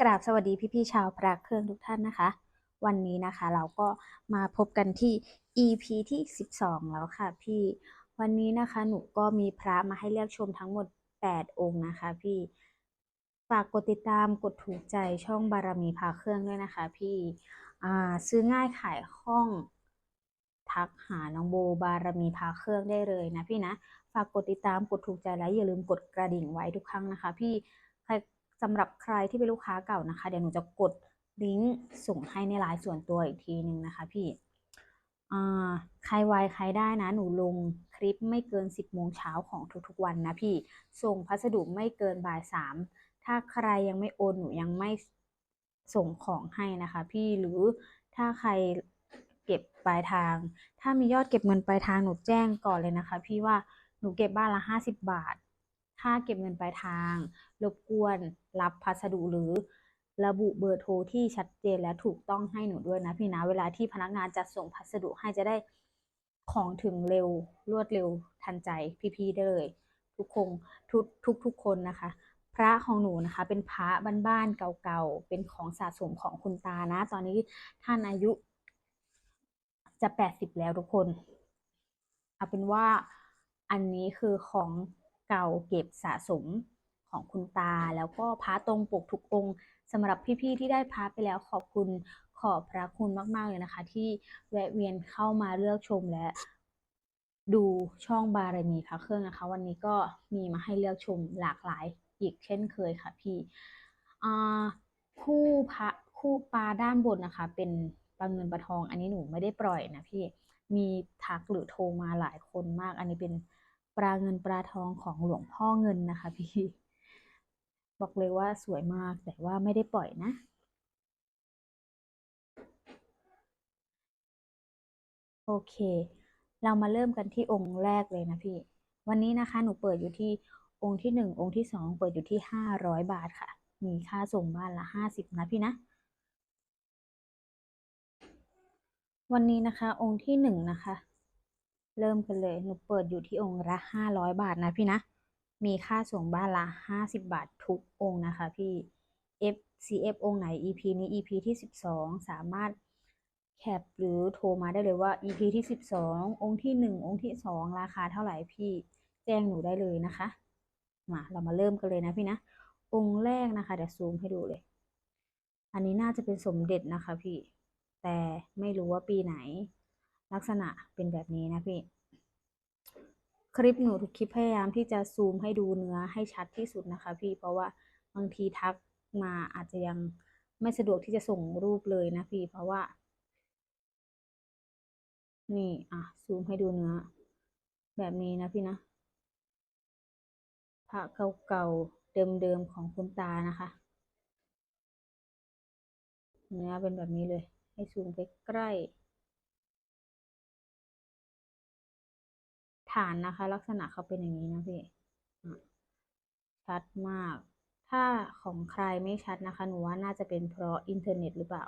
กราบสวัสดีพี่ๆชาวพระเครื่องทุกท่านนะคะ วันนี้นะคะเราก็มาพบกันที่ EP ที่ 12 แล้วค่ะพี่ วันนี้นะคะหนูก็มีพระมาให้เลือกชมทั้งหมด 8 องค์นะคะ พี่ฝากกดติดตามกดถูกใจช่องบารมีพาเครื่องด้วยนะคะ พี่ซื้อง่ายขายคล่องทักหาน้องโบบารมีพาเครื่องได้เลยนะพี่นะ ฝากกดติดตามกดถูกใจและอย่าลืมกดกระดิ่งไว้ทุกครั้งนะคะ พี่ใคร สำหรับใครที่เป็นลูกค้าเก่านะคะ เดี๋ยวหนูจะกดลิงก์ส่งให้ในไลน์ส่วนตัวอีกทีหนึ่งนะคะ พี่ใครไวใครได้นะ หนูลงคลิปไม่เกิน 10โมงเช้าของทุกๆวันนะพี่ ส่งพัสดุไม่เกินบ่ายสามถ้าใครยังไม่โอนหนูยังไม่ส่งของให้นะคะ พี่หรือถ้าใครเก็บปลายทาง ถ้ามียอดเก็บเงินปลายทางหนูแจ้งก่อนเลยนะคะ พี่ว่าหนูเก็บบ้านละห้าสิบบาท ถ้าเก็บเงินปลายทาง รบกวนรับพัสดุหรือระบุเบอร์โทรที่ชัดเจนและถูกต้องให้หนูด้วยนะพี่นะ เวลาที่พนักงานจะส่งพัสดุให้จะได้ของถึงเร็วรวดเร็วทันใจพี่ๆได้เลย ทุกคงทุกทุกทุกคนนะคะ พระของหนูนะคะ เป็นพระบ้านๆเก่าๆเป็นของสะสมของคุณตานะ ตอนนี้ท่านอายุ จะแปดสิบแล้วทุกคนเอาเป็นว่าอันนี้คือของ เก่าเก็บสะสมของคุณตา แล้วก็พระตรงปกทุกองค์สำหรับพี่ๆที่ได้พระไปแล้วขอบคุณขอบพระคุณมากๆเลยนะคะ ที่แวะเวียนเข้ามาเลือกชมและดูช่องบารมีพระเครื่องนะคะ วันนี้ก็มีมาให้เลือกชมหลากหลายอีกเช่นเคยค่ะพี่คู่พระคู่ปลาด้านบนนะคะ เป็นปลาเงินปลาทอง อันนี้หนูไม่ได้ปล่อยนะพี่มีทักหรือโทรมาหลายคนมาก อันนี้เป็น ปลาเงินปลาทองของหลวงพ่อเงินนะคะพี่บอกเลยว่าสวยมากแต่ว่าไม่ได้ปล่อยนะ โอเค เรามาเริ่มกันที่องค์แรกเลยนะพี่ วันนี้นะคะหนูเปิดอยู่ที่องค์ที่หนึ่งองค์ที่สองเปิดอยู่ที่ห้าร้อยบาทค่ะ มีค่าส่งบ้านละห้าสิบนะพี่นะวันนี้นะคะองค์ที่หนึ่งนะคะ เริ่มกันเลย หนูเปิดอยู่ที่องค์ละห้าร้อยบาทนะพี่นะ มีค่าส่งบ้านละห้าสิบบาททุกองค์นะคะพี่ FCF องค์ไหน EP นี้ EP ที่สิบสองสามารถแคปหรือโทรมาได้เลยว่า EP ที่สิบสององค์ที่หนึ่งองค์ที่สองราคาเท่าไหร่พี่แจ้งหนูได้เลยนะคะ มาเรามาเริ่มกันเลยนะพี่นะ องค์แรกนะคะเดี๋ยวซูมให้ดูเลย อันนี้น่าจะเป็นสมเด็จนะคะพี่ แต่ไม่รู้ว่าปีไหน ลักษณะเป็นแบบนี้นะพี่ คลิปหนูทุกคลิปพยายามที่จะซูมให้ดูเนื้อให้ชัดที่สุดนะคะพี่เพราะว่าบางทีทักมาอาจจะยังไม่สะดวกที่จะส่งรูปเลยนะพี่เพราะว่า นี่อะซูมให้ดูเนื้อ แบบนี้นะพี่นะพระเก่าๆเดิมๆของคุณตานะคะ เนื้อเป็นแบบนี้เลย ให้ซูมไปใกล้ๆ ฐานนะคะ ลักษณะเขาเป็นอย่างนี้นะพี่ชัดมาก ถ้าของใครไม่ชัดนะคะ หนูว่าน่าจะเป็นเพราะอินเทอร์เน็ตหรือเปล่า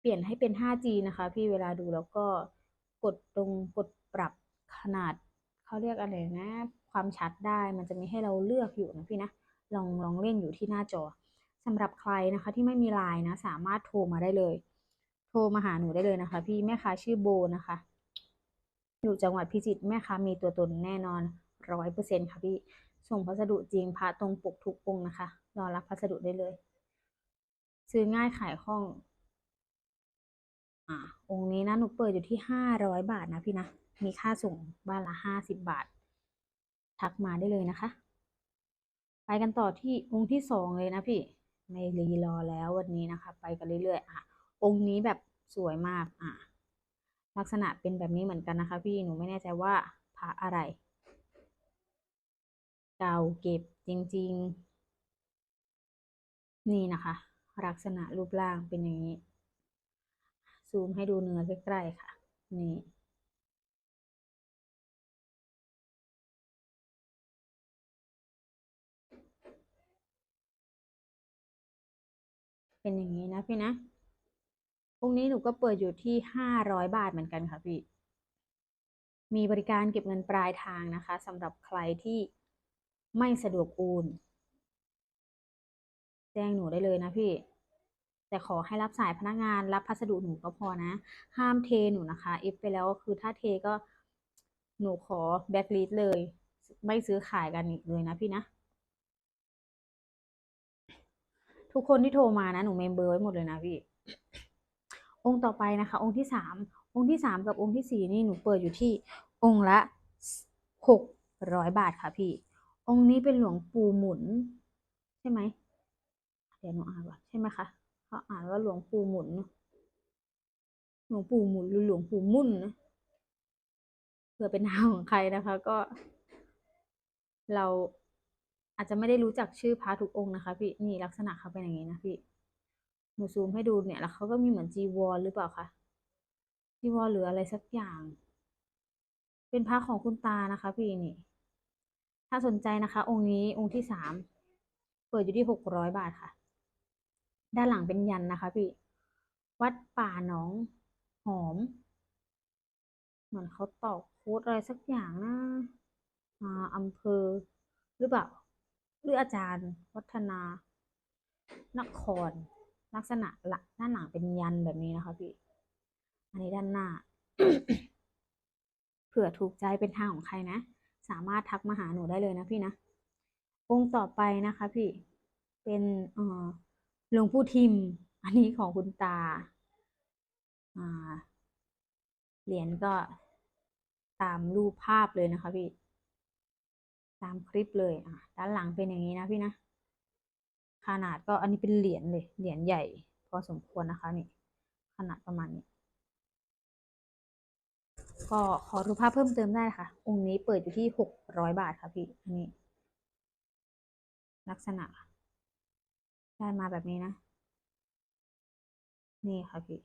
เปลี่ยนให้เป็น 5G นะคะ พี่เวลาดูแล้วก็กดตรงกดปรับขนาดเขาเรียกอะไรนะ ความชัดได้มันจะมีให้เราเลือกอยู่นะพี่นะลองลองเล่นอยู่ที่หน้าจอสำหรับใครนะคะที่ไม่มีไลน์นะ สามารถโทรมาได้เลย โทรมาหาหนูได้เลยนะคะ พี่แม่ค้าชื่อโบนะคะ อยู่จังหวัดพิจิตรแม่ค้ามีตัวตนแน่นอนร้อยเปอร์เซ็นค่ะพี่ ส่งพัสดุจริงพระตรงปกทุกองนะคะ รอรับพัสดุได้เลย ซื้อง่ายขายคล่อง อ่า องค์นี้นะหนูเปิดอยู่ที่ห้าร้อยบาทนะพี่นะ มีค่าส่งบ้านละห้าสิบบาท ทักมาได้เลยนะคะ ไปกันต่อที่องค์ที่สองเลยนะพี่ ไม่รีรอแล้ววันนี้นะคะ ไปกันเรื่อยๆอะองค์นี้แบบสวยมาก อะ ลักษณะเป็นแบบนี้เหมือนกันนะคะ พี่หนูไม่แน่ใจว่าพระอะไร เก่าเก็บจริง ๆ นี่นะคะ ลักษณะรูปร่างเป็นอย่างนี้ ซูมให้ดูเนื้อใกล้ๆค่ะ นี่เป็นอย่างนี้นะพี่นะ องค์นี้หนูก็เปิดอยู่ที่ห้าร้อยบาทเหมือนกันค่ะพี่ มีบริการเก็บเงินปลายทางนะคะสำหรับใครที่ไม่สะดวกโอนแจ้งหนูได้เลยนะพี่ แต่ขอให้รับสายพนักงานรับพัสดุหนูก็พอนะ ห้ามเทหนูนะคะเอฟไปแล้วก็คือถ้าเทก็หนูขอแบล็คลิสต์เลย ไม่ซื้อขายกันอีกเลยนะพี่นะ ทุกคนที่โทรมานะ หนูเมมเบอร์ไว้หมดเลยนะพี่ องค์ต่อไปนะคะ องค์ที่สามองค์ที่สามกับองค์ที่สี่นี่หนูเปิดอยู่ที่องค์ละหกร้อยบาทค่ะพี่ องค์นี้เป็นหลวงปู่หมุน ใช่ไหมเดี๋ยวหนูอ่านก่อนใช่ไหมคะเขาอ่านว่าหลวงปู่หมุนหลวงปู่หมุนหรือหลวงปู่มุ่นนะเผื่อเป็นนามของใครนะคะ ก็ เราอาจจะไม่ได้รู้จักชื่อพระทุกองค์นะคะ พี่นี่ลักษณะเขาเป็นอย่างนี้นะพี่ หนูซูมให้ดูเนี่ยแล้วเขาก็มีเหมือนจีวรหรือเปล่าคะจีวรหรืออะไรสักอย่าง เป็นพระของคุณตานะคะ พี่นี่ ถ้าสนใจนะคะ องค์นี้องค์ที่สามเปิดอยู่ที่หกร้อยบาทค่ะ ด้านหลังเป็นยันนะคะ พี่ วัดป่าหนองหอม เหมือนเขาตอกโค้ดอะไรสักอย่างนะอ่าอำเภอหรือเปล่าหรืออาจารย์ วัฒนานคร ลักษณะหลักด้านหลังเป็นยันแบบนี้นะคะพี่ อันนี้ด้านหน้า เผื่อถูกใจเป็นทางของใครนะ สามารถทักมาหาหนูได้เลยนะพี่นะ องค์ต่อไปนะคะพี่ เป็นเอ่อหลวงปู่ทิม อันนี้ของคุณตา อ่า เหรียญก็ตามรูปภาพเลยนะคะพี่ ตามคลิปเลย อะ ด้านหลังเป็นอย่างนี้นะพี่นะ ขนาดก็อันนี้เป็นเหรียญเลย เหรียญใหญ่ พอสมควรนะคะนี่ ขนาดประมาณนี้ ก็ขอรูปภาพเพิ่มเติมได้ค่ะองค์นี้เปิดอยู่ที่หกร้อยบาทค่ะพี่ อันนี้ ลักษณะ ได้มาแบบนี้นะ นี่ค่ะพี่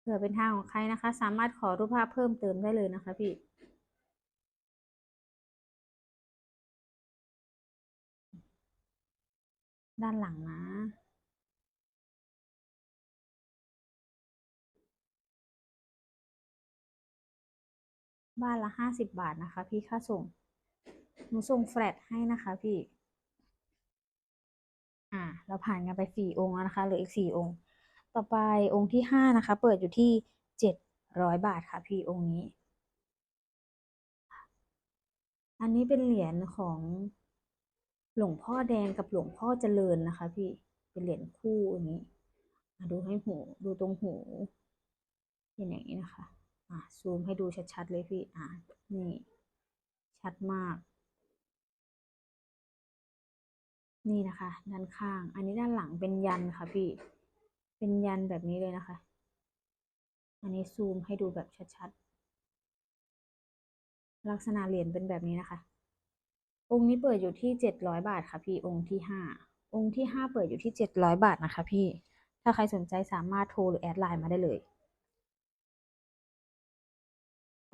เผื่อเป็นทางของใครนะคะ สามารถขอรูปภาพเพิ่มเติมได้เลยนะคะพี่ ด้านหลังนะบ้านละห้าสิบบาทนะคะ พี่ค่าส่ง หนูส่งแฟลตให้นะคะพี่ อ่า เราผ่านกันไปสี่องค์แล้วนะคะเหลืออีกสี่องค์ ต่อไปองค์ที่ห้านะคะ เปิดอยู่ที่เจ็ดร้อยบาทค่ะพี่องค์นี้ อันนี้เป็นเหรียญของ หลวงพ่อแดงกับหลวงพ่อเจริญนะคะ พี่เป็นเหรียญคู่อย่างนี้มาดูให้หูดูตรงหูเป็นอย่างนี้นะคะ อะซูมให้ดูชัดๆเลยพี่ อะนี่ ชัดมาก นี่นะคะ ด้านข้าง อันนี้ด้านหลังเป็นยันค่ะพี่ เป็นยันแบบนี้เลยนะคะ อันนี้ซูมให้ดูแบบชัดๆ ลักษณะเหรียญเป็นแบบนี้นะคะ องค์นี้เปิดอยู่ที่เจ็ดร้อยบาทค่ะพี่องค์ที่ห้าองค์ที่ห้าเปิดอยู่ที่เจ็ดร้อยบาทนะคะพี่ ถ้าใครสนใจสามารถโทรหรือแอดไลน์มาได้เลย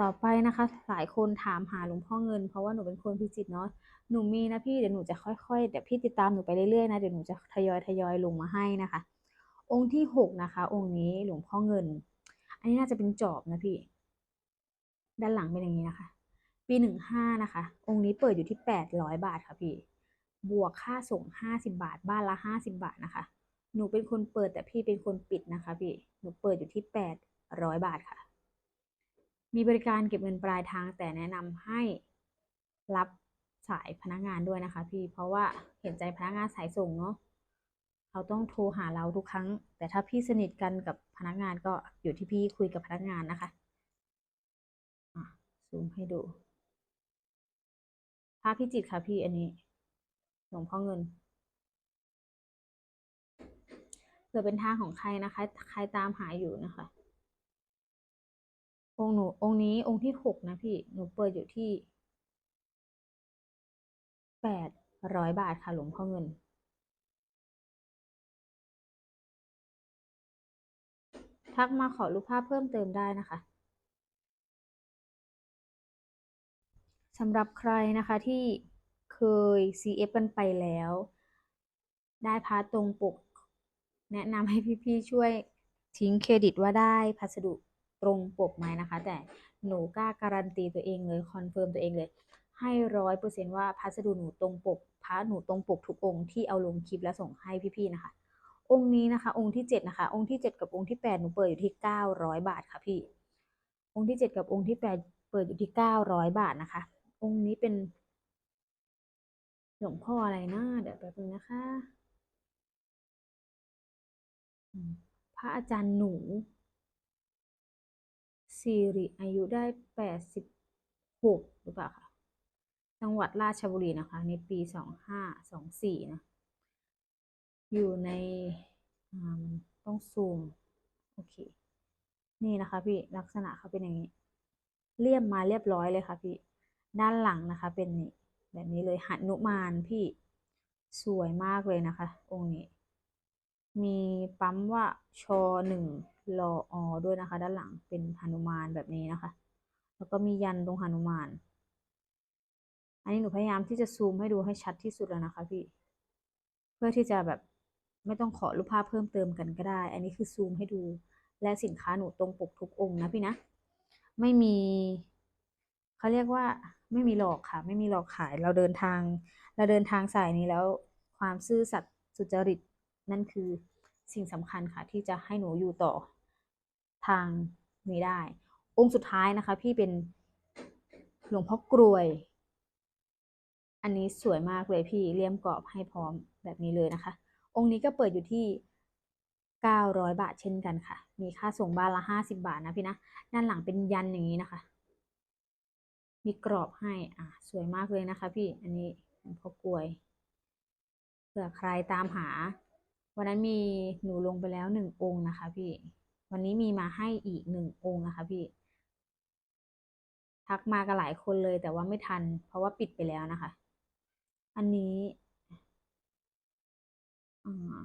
ต่อไปนะคะหลายคนถามหาหลวงพ่อเงิน เพราะว่าหนูเป็นคนพิจิตเนาะหนูมีนะพี่เดี๋ยวหนูจะค่อยๆเดี๋ยวพี่ติดตามหนูไปเรื่อยๆนะเดี๋ยวหนูจะทยอยทยอยลงมาให้นะคะ องค์ที่หกนะคะ องค์นี้หลวงพ่อเงิน อันนี้น่าจะเป็นจอบนะพี่ ด้านหลังเป็นอย่างนี้นะคะ ปีหนึ่งห้านะคะ องค์นี้เปิดอยู่ที่แปดร้อยบาทค่ะพี่ บวกค่าส่งห้าสิบาท บ้านละห้าสิบาทนะคะ หนูเป็นคนเปิดแต่พี่เป็นคนปิดนะคะพี่ หนูเปิดอยู่ที่แปดร้อยบาทค่ะ มีบริการเก็บเงินปลายทางแต่แนะนำให้รับสายพนักงานด้วยนะคะพี่ เพราะว่าเห็นใจพนักงานสายส่งเนาะเขาต้องโทรหาเราทุกครั้ง แต่ถ้าพี่สนิทกันกับพนักงานก็อยู่ที่พี่คุยกับพนักงานนะคะอะซูมให้ดู พระพิจิตค่ะพี่อันนี้หลวงพ่อเงินเผื่อเป็นทางของใครนะคะ ใครตามหาอยู่นะคะ องค์หนูองค์นี้องค์ที่หกนะพี่หนูเปิดอยู่ที่แปดร้อยบาทค่ะหลวงพ่อเงิน ทักมาขอรูปภาพเพิ่มเติมได้นะคะ สำหรับใครนะคะที่เคย CF กันไปแล้ว ได้พาร์ทตรงปก แนะนำให้พี่ๆช่วยทิ้งเครดิตว่าได้พัสดุตรงปกไหมนะคะ แต่หนูกล้าการันตีตัวเองเลยคอนเฟิร์มตัวเองเลย ให้ร้อยเปอร์เซนว่าพัสดุหนูตรงปกพระหนูตรงปกทุกองค์ที่เอาลงคลิปแล้วส่งให้พี่ๆนะคะ องค์นี้นะคะ องค์ที่เจ็ดนะคะ องค์ที่เจ็ดกับองค์ที่แปดหนูเปิดอยู่ที่เก้าร้อยบาทค่ะพี่ องค์ที่เจ็ดกับองค์ที่แปดเปิดอยู่ที่เก้าร้อยบาทนะคะ องค์นี้เป็น หลวงพ่ออะไรนะเดี๋ยวแป๊บนึงนะคะ พระอาจารย์หนูสิริอายุได้แปดสิบหกหรือเปล่าคะจังหวัดราชบุรีนะคะ ในปีสองห้าสองสี่นะ อยู่ในมันต้องซูม โอเค นี่นะคะพี่ลักษณะเขาเป็นอย่างนี้ เรียบมาเรียบร้อยเลยค่ะพี่ ด้านหลังนะคะ เป็นนี่แบบนี้เลยหนุมานพี่สวยมากเลยนะคะ องค์นี้ มีปั๊มว่าชอหนึ่งรออด้วยนะคะ ด้านหลังเป็นหนุมานแบบนี้นะคะ แล้วก็มียันตรงหนุมาน อันนี้หนูพยายามที่จะซูมให้ดูให้ชัดที่สุดแล้วนะคะพี่ เพื่อที่จะแบบไม่ต้องขอรูปภาพเพิ่มเติมกันก็ได้ อันนี้คือซูมให้ดู และสินค้าหนูตรงปกทุกองค์นะพี่นะ ไม่มี เขาเรียกว่าไม่มีหลอกค่ะ ไม่มีหลอกขายเราเดินทาง เราเดินทางสายนี้แล้ว ความซื่อสัตย์สุจริตนั่นคือสิ่งสำคัญค่ะ ที่จะให้หนูอยู่ต่อทางนี้ได้ องค์สุดท้ายนะคะ พี่เป็นหลวงพ่อกรวย อันนี้สวยมากเลยพี่เลี่ยมกรอบให้พร้อมแบบนี้เลยนะคะ องค์นี้ก็เปิดอยู่ที่900 บาทเช่นกันค่ะ มีค่าส่งบ้านละ 50 บาทนะพี่นะ ด้านหลังเป็นยันอย่างนี้นะคะ มีกรอบให้ อะ สวยมากเลยนะคะ พี่ อันนี้หลวงพ่อกลวย เผื่อใครตามหา วันนั้นมีหนูลงไปแล้วหนึ่งองค์นะคะ พี่ วันนี้มีมาให้อีกหนึ่งองค์นะคะพี่ ทักมากันหลายคนเลยแต่ว่าไม่ทัน เพราะว่าปิดไปแล้วนะคะ อันนี้อ่า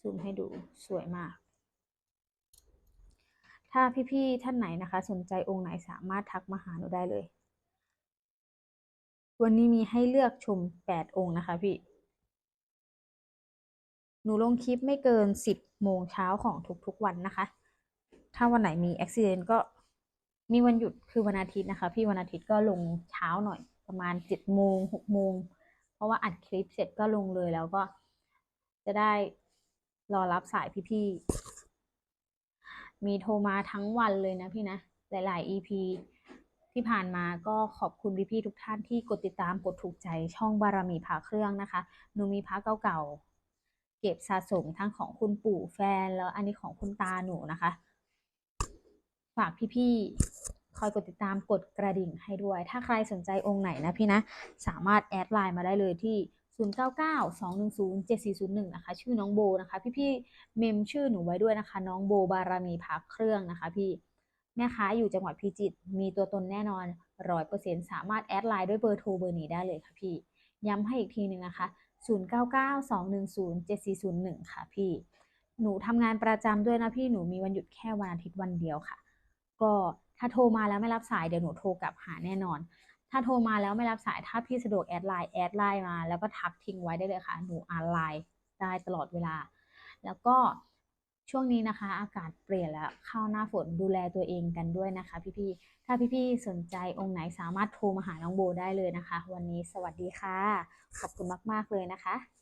ซูมให้ดูสวยมาก ถ้าพี่ๆท่านไหนนะคะ สนใจองค์ไหนสามารถทักมาหาหนูได้เลย วันนี้มีให้เลือกชมแปดองค์นะคะพี่ หนูลงคลิปไม่เกินสิบโมงเช้าของทุกๆวันนะคะ ถ้าวันไหนมีอุบิเหตุก็มีวันหยุดคือวันอาทิตย์นะคะ พี่วันอาทิตย์ก็ลงเช้าหน่อยประมาณเจ็ดโมงหกโมงเพราะว่าอัดคลิปเสร็จก็ลงเลยแล้วก็จะได้รอรับสายพี่ๆ มีโทรมาทั้งวันเลยนะพี่นะ หลาย ๆ EP ที่ผ่านมาก็ขอบคุณพี่ๆทุกท่านที่กดติดตามกดถูกใจช่องบารมีพาเครื่องนะคะหนูมีพระเก่าๆเก็บสะสมทั้งของคุณปู่แฟนแล้วอันนี้ของคุณตาหนูนะคะ ฝากพี่ๆคอยกดติดตามกดกระดิ่งให้ด้วย ถ้าใครสนใจองค์ไหนนะพี่นะ สามารถแอดไลน์มาได้เลยที่ 0992107401 นะคะ ชื่อน้องโบนะคะ พี่ๆเมมชื่อหนูไว้ด้วยนะคะ น้องโบบารมีพักเครื่องนะคะ พี่แม่ค้าอยู่จังหวัดพิจิตรมีตัวตนแน่นอนร้อยเปอร์เซ็นสามารถแอดไลน์ด้วยเบอร์โทรเบอร์นี้ได้เลยค่ะพี่ ย้ำให้อีกทีหนึ่งนะคะ 0992107401 ค่ะพี่ หนูทำงานประจำด้วยนะพี่หนูมีวันหยุดแค่วันอาทิตย์วันเดียวค่ะ ก็ถ้าโทรมาแล้วไม่รับสายเดี๋ยวหนูโทรกลับหาแน่นอน ถ้าโทรมาแล้วไม่รับสายถ้าพี่สะดวกแอดไลน์แอดไลน์มา แล้วก็ทักทิ้งไว้ได้เลยค่ะ หนูอ่านไลน์ได้ตลอดเวลา แล้วก็ช่วงนี้นะคะ อากาศเปลี่ยนแล้วเข้าหน้าฝนดูแลตัวเองกันด้วยนะคะ พี่ๆถ้าพี่ๆสนใจองค์ไหนสามารถโทรมาหาน้องโบได้เลยนะคะ วันนี้สวัสดีค่ะ ขอบคุณมาก ๆ เลยนะคะ